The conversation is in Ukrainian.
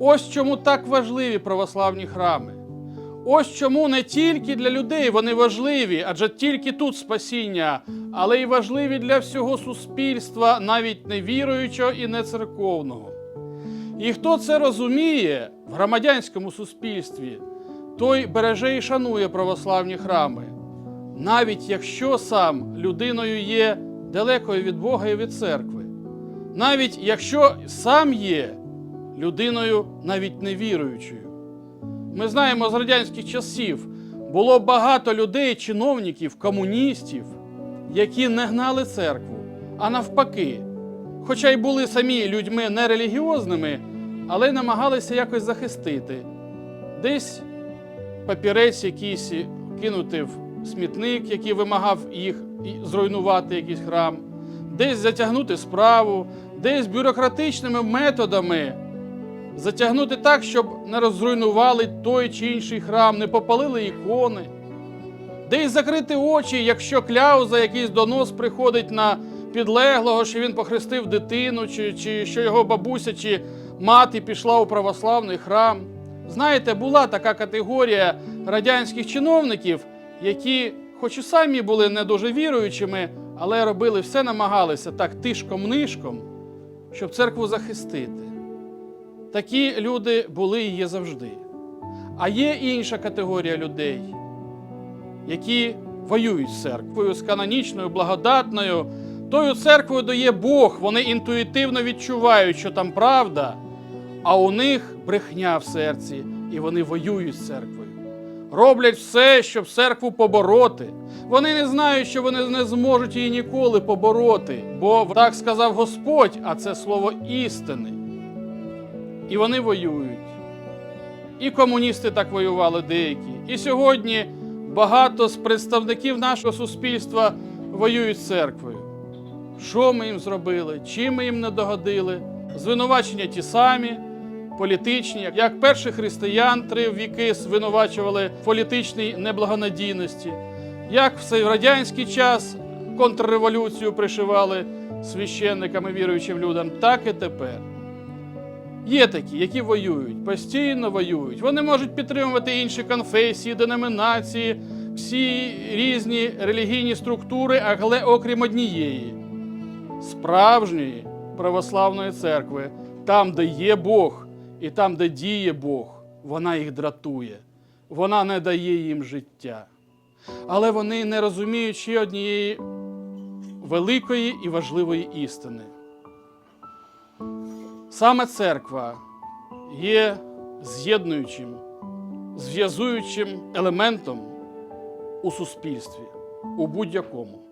Ось чому так важливі православні храми. Ось чому не тільки для людей вони важливі, адже тільки тут спасіння, але й важливі для всього суспільства, навіть не віруючого і не церковного. І хто це розуміє в громадянському суспільстві, той береже і шанує православні храми, навіть якщо сам людиною є далекою від Бога і від церкви, навіть якщо сам є людиною навіть невіруючою. Ми знаємо з радянських часів було багато людей, чиновників, комуністів, які не гнали церкву, а навпаки, хоча й були самі людьми нерелігіозними, але намагалися якось захистити. Десь папірець якийсь кинути в смітник, який вимагав їх зруйнувати якийсь храм, десь затягнути справу, десь бюрократичними методами затягнути так, щоб не розруйнували той чи інший храм, не попалили ікони, десь закрити очі, якщо кляуза, якийсь донос приходить на підлеглого, що він похрестив дитину, чи, чи що його бабуся чи мати пішла у православний храм. Знаєте, була така категорія радянських чиновників, які, хоч і самі були не дуже віруючими, але робили все, намагалися так тишком-нишком, щоб церкву захистити. Такі люди були і є завжди. А є інша категорія людей, які воюють з церквою, з канонічною, благодатною. Тою церквою дає Бог, вони інтуїтивно відчувають, що там правда, а у них брехня в серці, і вони воюють з церквою. Роблять все, щоб церкву побороти. Вони не знають, що вони не зможуть її ніколи побороти, бо так сказав Господь, а це слово істини. І вони воюють. І комуністи так воювали деякі. І сьогодні багато з представників нашого суспільства воюють з церквою. Що ми їм зробили? Чим ми їм не догодили? Звинувачення ті самі, політичні, як перших християн три віки звинувачували в політичній неблагонадійності, як в радянський час контрреволюцію пришивали священникам і віруючим людям, так і тепер. Є такі, які воюють, постійно воюють. Вони можуть підтримувати інші конфесії, деномінації, всі різні релігійні структури, але окрім однієї справжньої православної церкви, там, де є Бог, і там, де діє Бог, вона їх дратує, вона не дає їм життя. Але вони не розуміють ще однієї великої і важливої істини. Саме церква є з'єднуючим, зв'язуючим елементом у суспільстві, у будь-якому.